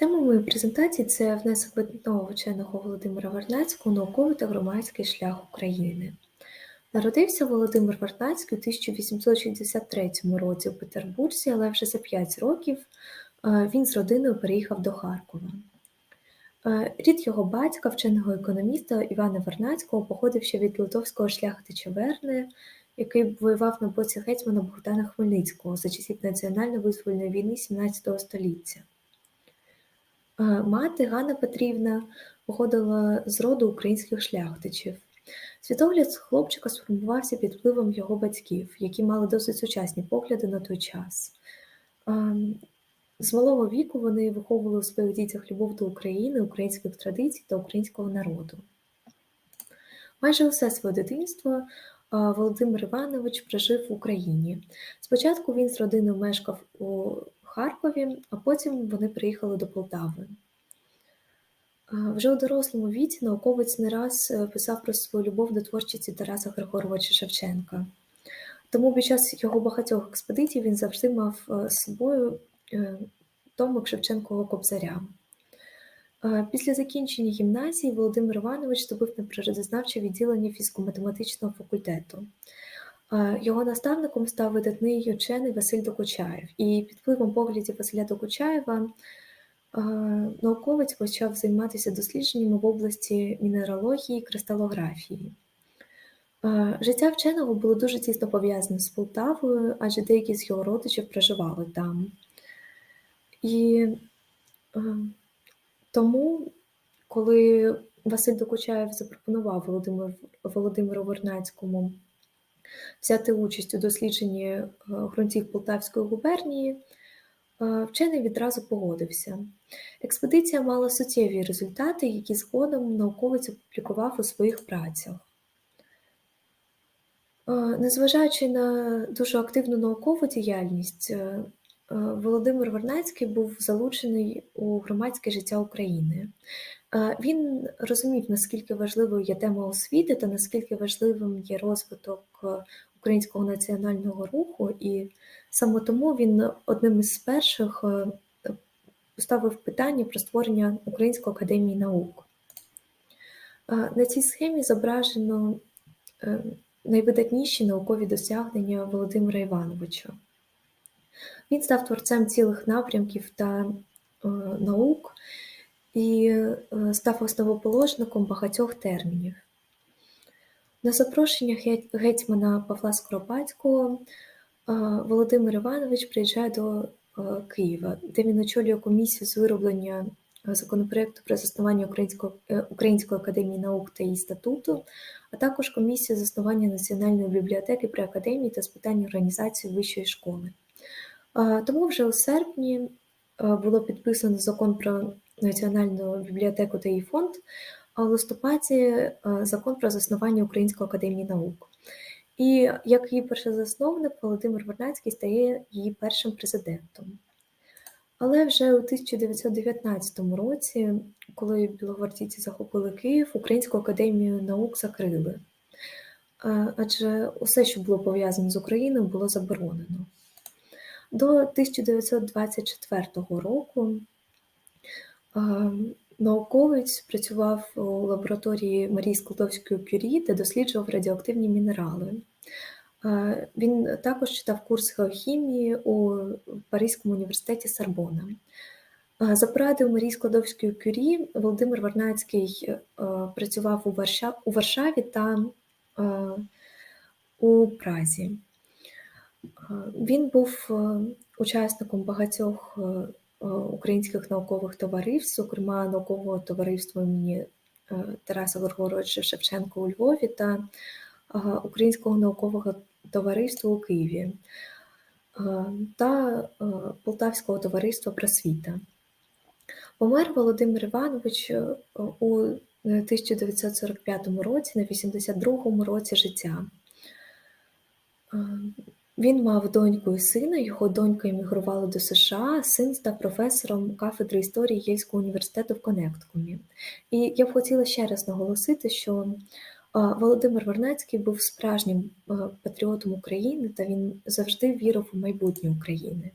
Тема моєї презентації це внесок видатного вченого Володимира Вернацького науковий та громадський шлях України. Народився Володимир Вернацький у 1863 році у Петербурзі, але вже за 5 років е, він з родиною переїхав до Харкова. Е, рід його батька, вченого економіста Івана Вернацького, походив ще від литовського шляхтича Верни, який воював на боці гетьмана Богдана Хмельницького за часів національно-визвольної війни XVII століття. Мати Ганна Петрівна походила з роду українських шляхтичів. Світогляд хлопчика сформувався під впливом його батьків, які мали досить сучасні погляди на той час. З малого віку вони виховували у своїх дітях любов до України, українських традицій та українського народу. Майже усе своє дитинство Володимир Іванович прожив в Україні. Спочатку він з родиною мешкав у Харкові, а потім вони приїхали до Полтави. Вже у дорослому віці науковець не раз е, писав про свою любов до творчості Тараса Григоровича Шевченка. Тому під час його багатьох експедицій він завжди мав е, з собою е, томик Шевченкового кобзаря. Після закінчення гімназії Володимир Іванович здобув на природознавче відділення фізико-математичного факультету. Його наставником став видатний учений Василь Докучаєв, і під впливом поглядів Василя Докучаєва науковець почав займатися дослідженнями в області мінералогії і кристалографії. Життя вченого було дуже тісно пов'язане з Полтавою, адже деякі з його родичів проживали там. І тому, коли Василь Докучаєв запропонував Володимир, Володимиру Вернацькому взяти участь у дослідженні е, ґрунтів Полтавської губернії, е, вчений відразу погодився. Експедиція мала суттєві результати, які згодом науковець опублікував у своїх працях. Е, незважаючи на дуже активну наукову діяльність, Володимир Вернацький був залучений у громадське життя України. Він розумів, наскільки важливою є тема освіти та наскільки важливим є розвиток е, українського національного руху, і саме тому він одним із перших е, поставив питання про створення Української академії наук. На цій схемі зображено е, найвидатніші наукові досягнення Володимира Івановича. Він став творцем цілих напрямків та наук і е, став основоположником багатьох термінів. На запрошення гетьмана Павла Скоропадського е, Володимир Іванович приїжджає до е, Києва, де він очолює комісію з вироблення законопроекту про заснування Української Української академії наук та її статуту, а також комісію заснування Національної бібліотеки при академії та з питань організації вищої школи. Тому вже у серпні було підписано закон про Національну бібліотеку та її фонд, а в листопаді закон про заснування Української академії наук. І як її першозасновник, Володимир Вернацький стає її першим президентом. Але вже у 1919 році, коли білогвардійці захопили Київ, Українську академію наук закрили. Адже усе, що було пов'язане з Україною, було заборонено. До 1924 року Науковець працював у лабораторії Марії Складовської кюрі, де досліджував радіоактивні мінерали. Він також читав курс геохімії у Паризькому університеті Сарбона. За порадою Марії Складовської кюрі Володимир Варнацький працював у Варшаві та у Празі. Він був учасником багатьох Е, українських наукових товариств, зокрема наукового товариства імені е, Тараса Григоровича Шевченка у Львові та е, Українського наукового товариства у Києві та Полтавського товариства просвіта. Помер Володимир Іванович у 1945 році, на 82-му році життя. Він мав доньку і сина, його донька емігрувала до США, син став професором кафедри історії Єльського університету в Коннектикумі. І я б хотіла ще раз наголосити, що Володимир Вернецький був справжнім патріотом України та він завжди вірив у майбутнє України.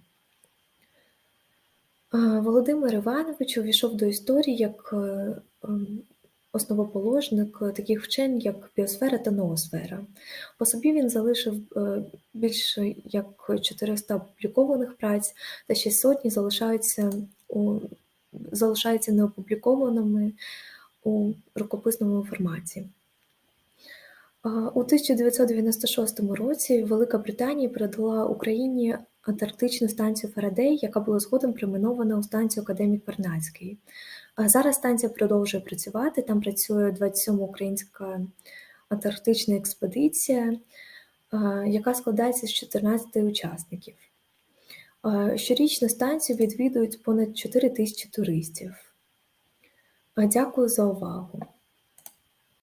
Володимир Іванович увійшов до історії як основоположник таких вчень, як біосфера та ноосфера. По собі він залишив е, більше як 400 опублікованих праць, та ще сотні залишаються у, залишаються неопублікованими у рукописному форматі. У 1996 році Велика Британія передала Україні антарктичну станцію Фарадей, яка була згодом перейменована у станцію Академік Вернадський. Зараз станція продовжує працювати. Там працює 27 українська антарктична експедиція, яка складається з 14 учасників. Щорічно станцію відвідують понад 4 тисячі туристів. Дякую за увагу!